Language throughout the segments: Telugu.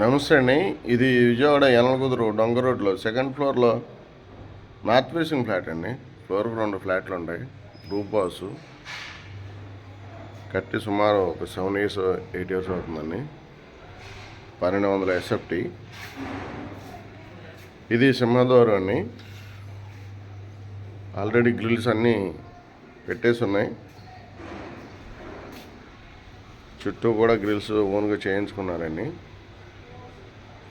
నమస్తే అండి. ఇది విజయవాడ యనలకుదురు డొంగ రోడ్లో సెకండ్ ఫ్లోర్లో నార్త్ ఫేసింగ్ ఫ్లాట్ అండి. ఫ్లోర్కి రెండు ఫ్లాట్లు ఉంటాయి గ్రూప్ హౌస్ కట్టి సుమారు ఒక సెవెన్ ఇయర్స్ ఎయిట్ ఇయర్స్ అవుతుందండి. పన్నెండు వందల ఎస్ఎఫ్టీ. ఇది సింహద్వారం అండి. ఆల్రెడీ గ్రిల్స్ అన్నీ పెట్టేసి ఉన్నాయి. చుట్టూ కూడా గ్రిల్స్ ఓన్గా చేయించుకున్నారండి.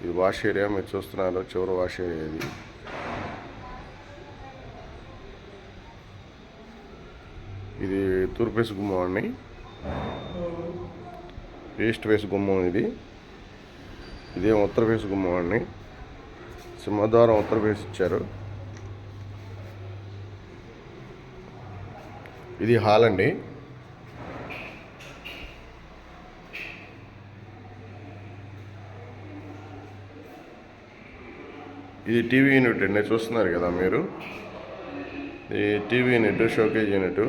ఇది వాష్ ఏరియా మీరు చూస్తున్నారు చివరి వాష్ ఏరియా ఇది. ఇది తూర్పు వేసి గుమ్మం అండి. ఈస్ట్ వేసి గుమ్మం ఇది. ఇదేం ఉత్తర వేసి గుమ్మం అండి. సింహద్వారం ఉత్తర వేసి ఇచ్చారు. ఇది హాల్ అండి. ఇది టీవీ యూనిట్ అండి చూస్తున్నారు కదా మీరు? ఈ టీవీ యూనిట్ షోకేజ్ యూనిట్.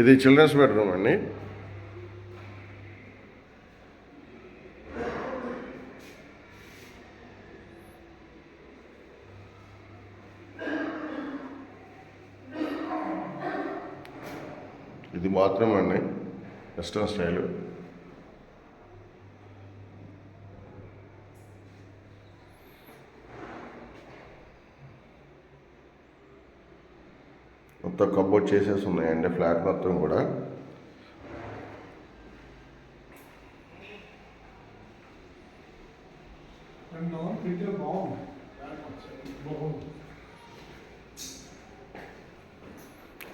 ఇది చిల్డ్రన్స్ బెడ్రూమ్ అండి. ఇది బాత్రూమ్ అండి వెస్ట్రన్ స్టైల్. మొత్తం కబోర్డ్ చేసేసి ఉన్నాయండి ఫ్లాట్ మొత్తం కూడా. బాగుంది బాగుంది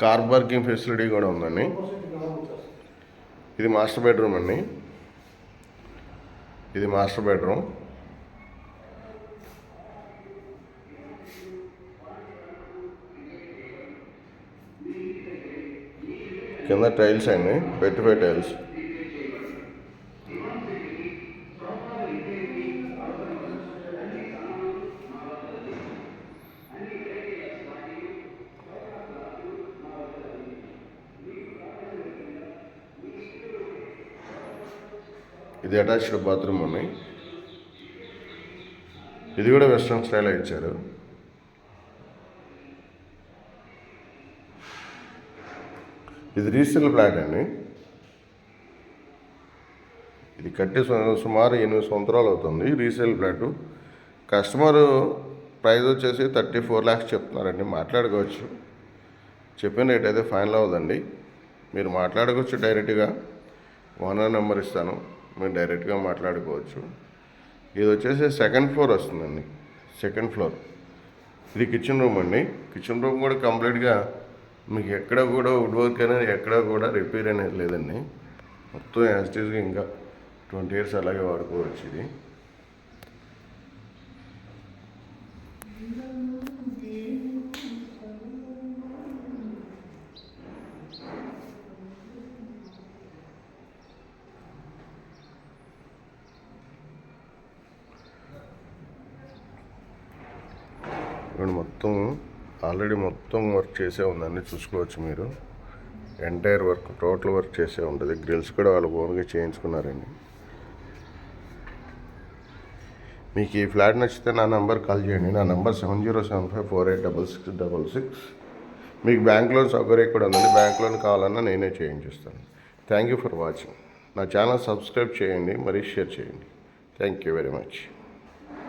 కార్ పార్కింగ్ ఫెసిలిటీ కూడా ఉందండి. ఇది మాస్టర్ బెడ్రూమ్ అండి. ఇది మాస్టర్ బెడ్రూమ్. కింద టైల్స్ అండి పెట్టి టైల్స్. ఇది అటాచ్డ్ బాత్రూమ్ ఉన్నాయి ఇది కూడా వెస్ట్రన్ స్టైల్ ఇచ్చారు. ఇది రీసేల్ ప్లాట్ అండి. ఇది కట్టి సు- సుమారు ఎనిమిది సంవత్సరాలు అవుతుంది. Resale flat. కస్టమర్ ప్రైస్ వచ్చేసి థర్టీ ఫోర్ ల్యాక్స్ చెప్తున్నారండి. మాట్లాడుకోవచ్చు. చెప్పిన రేట్ అయితే ఫైనల్ అవ్వదండి. మీరు మాట్లాడుకోవచ్చు డైరెక్ట్గా. ఓనర్ నెంబర్ ఇస్తాను. మీరు డైరెక్ట్గా మాట్లాడుకోవచ్చు. ఇది వచ్చేసి సెకండ్ ఫ్లోర్ వస్తుందండి. Second floor. ఇది కిచెన్ రూమ్ అండి. కిచెన్ రూమ్ కూడా కంప్లీట్గా మీకు ఎక్కడ కూడా వుడ్ వర్క్ అనేది ఎక్కడ కూడా రిపేర్ అనేది లేదండి. మొత్తం యాజిటీస్గా ఇంకా ట్వంటీ ఇయర్స్ అలాగే వాడుకోవచ్చు ఇది. ఇక్కడ మొత్తం ఆల్రెడీ మొత్తం వర్క్ చేసే ఉందండి చూసుకోవచ్చు మీరు. ఎంటైర్ వర్క్ టోటల్ వర్క్ చేసే ఉంటుంది. గ్రిల్స్ కూడా వాళ్ళు ఓన్గా చేయించుకున్నారండి. మీకు ఈ ఫ్లాట్ నచ్చితే నా నెంబర్ కాల్ చేయండి. నా number seven zero seven five four eight double six double six మీకు బ్యాంక్ లోన్ సౌకర్యం కూడా ఉందండి. బ్యాంక్ లోన్ కావాలన్నా నేనే చేయించిస్తాను. థ్యాంక్ యూ ఫర్ వాచింగ్ నా ఛానల్ సబ్స్క్రైబ్ చేయండి మరియు షేర్ చేయండి. Thank you very much